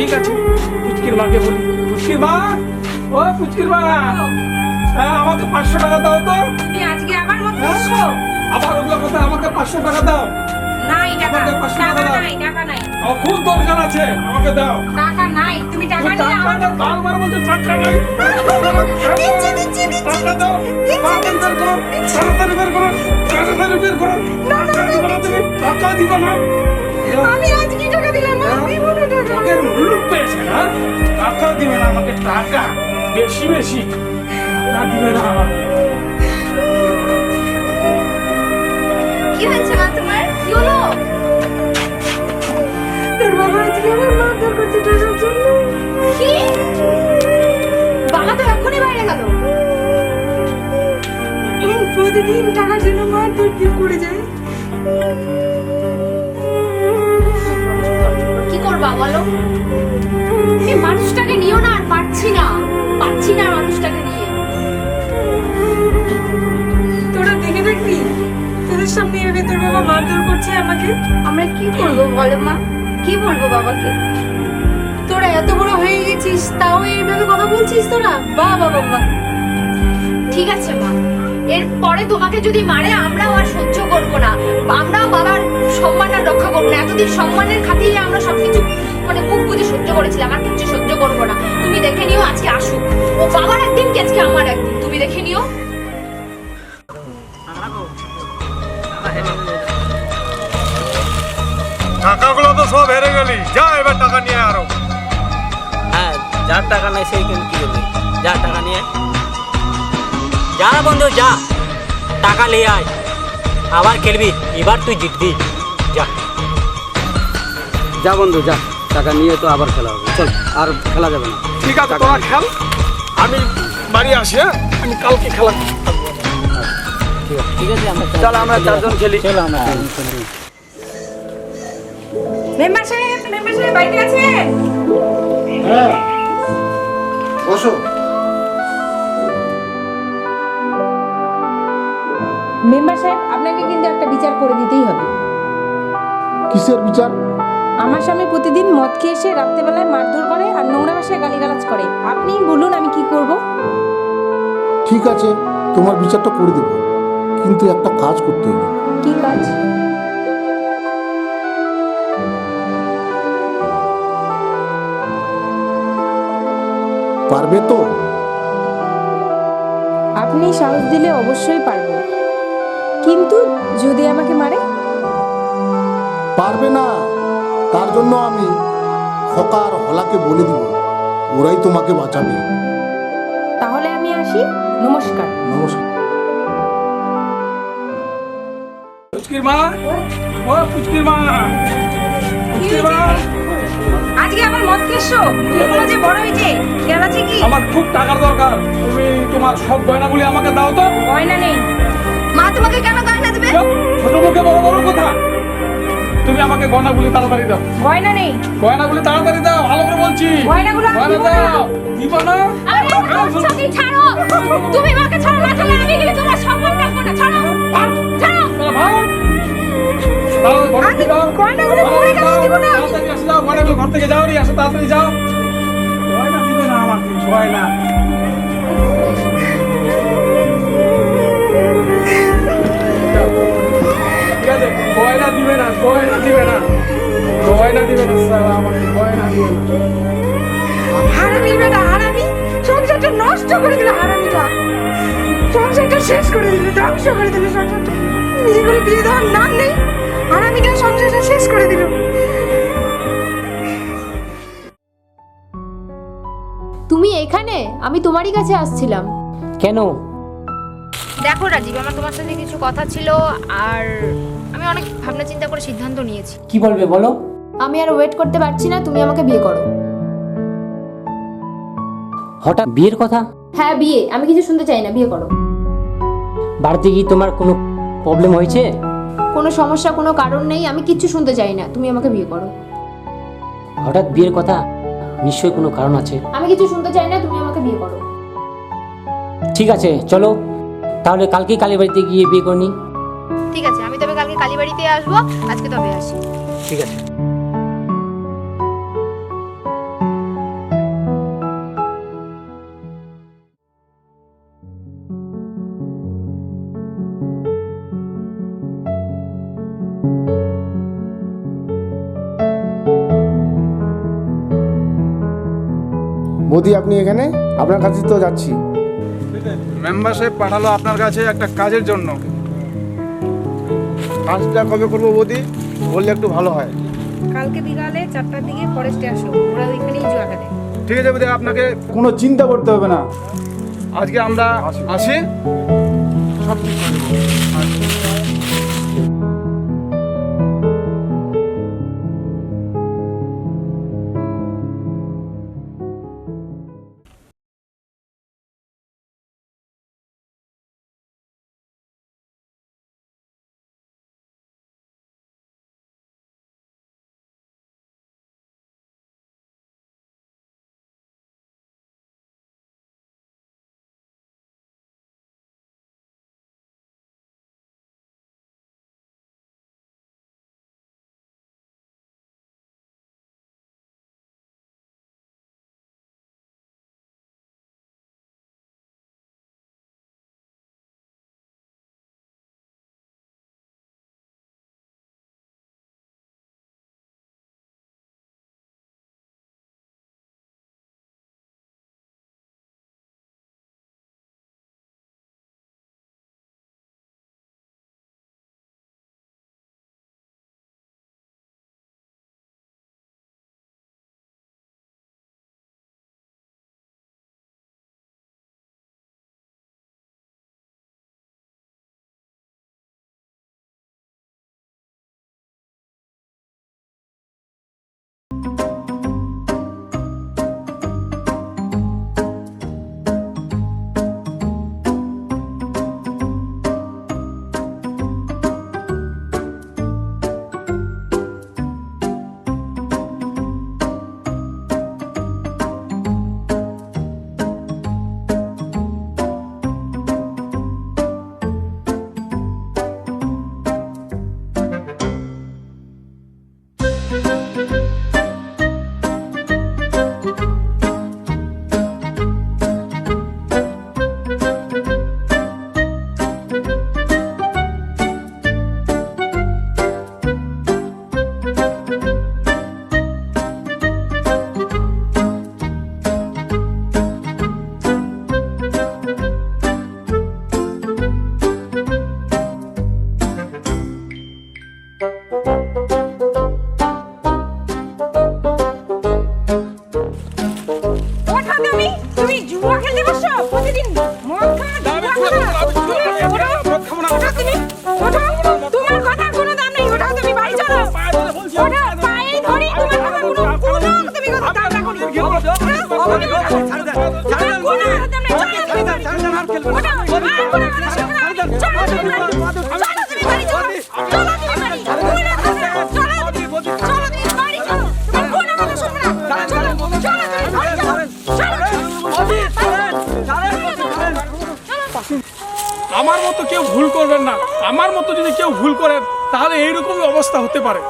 ঠিক আছে পুচকির মাকে বলি। পুচকির মা ও পুচকির মা হ্যাঁ আমাকে পাঁচশো টাকা দাও তো। তুমি আজকে হ্যাঁ? আবার ওগুলো কথা আমাকে পাঁচশো টাকা দাও। নাই টাকা। পাঁচশো দাও। নাই টাকা নাই। আমার খুব দরকার আছে আমাকে দাও। টাকা নাই তুমি টাকা নিয়ে আমার বারবার বলছো টাকা নাই। দিচ্ছি, দিচ্ছি, দিচ্ছি, টাকা দাও তাড়াতাড়ি বের করো তাড়াতাড়ি বের করো তাড়াতাড়ি বের করো। টাকা না তুমি টাকা দিবা না। আমি আজকে টাকা দিলাম? না না টাকা পেয়েছে না? টাকা দিবে না আমাকে টাকা বেশি বেশি টাকা দিবে না। আমাকে কি হয়েছে মা তোমার? কি হলো? তোর বাবা আজকে আমার মারধর করছে টাকার জন্য। কি? বাবা তো এক্ষুনি বাইরে গেল। প্রতিদিন টাকার জন্য মারধর কি করে যায়? করবা বলো। এই মানুষটাকে নিও না আর পারছি না। পারছি না মানুষটাকে নিয়ে। তোরা দেখে দেখবি। তোদের সামনে এভাবে তোর বাবা মারধর করছে আমাকে। আমরা কি করব বলো মা? কি বলব বাবাকে? তোরা এত বড় হয়ে গেছিস তাও এইভাবে কথা বলছিস তোরা? বাহ বাহ বাহ। ঠিক আছে মা। এরপরে তোমাকে যদি মারে আমরাও আর সহ্য করব না। আমরাও বাবার সম্মানটা এতদিন সম্মানের খাতিরে আমরা সবকিছু মানে মুখ বুঝে সহ্য করেছিলাম আর কিছু সহ্য করব না। তুমি দেখে নিও আজকে আসুক। ও বাবার একদিন কি আজকে আমার একদিন? তুমি দেখে নিও। টাকাগুলো তো সব হেরে গেলি। যা এবার টাকা নিয়ে আরও। হ্যাঁ যার টাকা নেই সেই কিন্তু কি করবে? যা টাকা নিয়ে যা বন্ধু যা। টাকা নিয়ে আয়। আবার খেলবি এবার তুই জিতবি। যা। যা বন্ধু যা। টাকা নিয়ে তো আবার খেলা হবে। চল আর খেলা যাবে না। ঠিক আছে তোরা খেল। আমি বাড়ি আসি হ্যাঁ? আমি কালকে খেলা ঠিক আছে আমরা চল আমরা চারজন খেলি। চলো আমরা খেলি। মেম্বার সাহেব মেম্বার সাহেব বাড়িতে আছেন? বসো। মেম্বার সাহেব আপনাকে কিন্তু একটা বিচার করে দিতেই হবে। কিসের বিচার? আমার স্বামী প্রতিদিন মদ খেয়ে এসে রাত্রেবেলায় মারধর করে আর নোংরা ভাষায় গালিগালাজ করে। আপনি বলুন আমি কি করব? ঠিক আছে তোমার বিচারটা করে দেবো। কিন্তু একটা কাজ করতে হবে। কি কাজ? পারবে তো? আপনি সাহস দিলে অবশ্যই পারব। কিন্তু যদি আমাকে মারে? পারবে না। তার জন্য আমি খকা আর হলাকে বলে দিব ওরাই তোমাকে বাঁচাবে। তাহলে আমি আসি নমস্কার। নমস্কার। পুচকির মা ও পুচকির মা পুচকির মা। আজকে আমার মদ যে বড় হয়েছে খেয়াল আছে কি? আমার খুব টাকার দরকার তুমি তোমার সব গয়নাগুলি আমাকে দাও তো। গয়না নেই। মা তোমাকে কেন গয়না দেবে? ছোট মুখে বড় বড় কথা? তুমি আমাকে গয়নাগুলি তাড়াতাড়ি দাও। গয়না নেই। গয়নাগুলি তাড়াতাড়ি দাও ভালো করে বলছি। গয়নাগুলো আমি গয়না দিব না। দাও। দিব না? আরে তুমি ছাড়ো। তুমি মাকে ছাড়ো না তাহলে আমি কিন্তু তোমার সম্মান রাখব না। ছাড়ো। ছাড়ো। গয়নাগুলি পরে গেলে দিব না। তাড়াতাড়ি আসো, দাও, গয়নাগুলো ঘর থেকে যাও রে, আসো, তাড়াতাড়ি যাও। গয়না দিবে না আমাকে, গয়না। গয়না দিবে না, গয়না দিবে না। গয়না দিবে না, শালা, আমাকে গয়না দিবে না। হারামি বেটা হারামি। সংসারটা নষ্ট করে দিল হারামিটা। সংসারটা শেষ করে দিল ধ্বংস করে দিল সংসারটা। নিজে বিয়ে দেওয়ার নাম নেই। হারামিটা সংসারটা শেষ করে দিল। তুমি এখানে? আমি তোমারই কাছে আসছিলাম। কেন? দেখো রাজীব আমার তোমার সাথে কিছু কথা ছিল আর আমি অনেক ভাবনা চিন্তা করে সিদ্ধান্ত নিয়েছি। কি বলবে বলো? আমি আর ওয়েট করতে পারছি না তুমি আমাকে বিয়ে করো। হঠাৎ বিয়ের কথা? হ্যাঁ বিয়ে। আমি কিছু শুনতে চাই না বিয়ে করো। বাড়িতে কি তোমার কোনো প্রবলেম হয়েছে? কোনো সমস্যা কোনো কারণ নেই আমি কিচ্ছু শুনতে চাই না তুমি আমাকে বিয়ে করো। হঠাৎ বিয়ের কথা? নিশ্চয়ই কোনো কারণ আছে। আমি কিছু শুনতে চাই না তুমি আমাকে বিয়ে করো। ঠিক আছে চলো। তাহলে কালকেই কালী বাড়িতে গিয়ে বিয়ে করে নিই। ঠিক আছে আমি তবে কালকে কালীবাড়িতে আসব আজকে তবে আসি। ঠিক আছে। মোদি আপনি এখানে? আপনার কাছে তো যাচ্ছি। মেম্বার সাহেব পাঠালো আপনার কাছে একটা কাজের জন্য। কাজটা কবে করব বৌদি? বললে একটু ভালো হয়। কালকে বিকালে চারটার দিকে ফরেস্টে আসো ওরা ওইখানেই জায়গাটা খেলে ঠিক আছে বৌদি আপনাকে কোনো চিন্তা করতে হবে না। আজকে আমরা আসি। সব ঠিক করে বসো প্রতিদিন মদ খাও জুয়া খাও ওঠো, তুমি ওঠো তোমার কথার কোনো দাম নেই ওঠো তুমি বাড়ি চলো ওঠো পায়ে ধরি তোমার কথার কোনো কোনো তুমি কথা দাম না। ওঠো, তুমি ওঠো। তোমার কোনো কথার দাম নেই, চলো তুমি বাড়ি। ওঠো, আর কোনো করবেন না। আমার মতো যদি কেউ ভুল করেন তাহলে এইরকমই অবস্থা হতে পারে।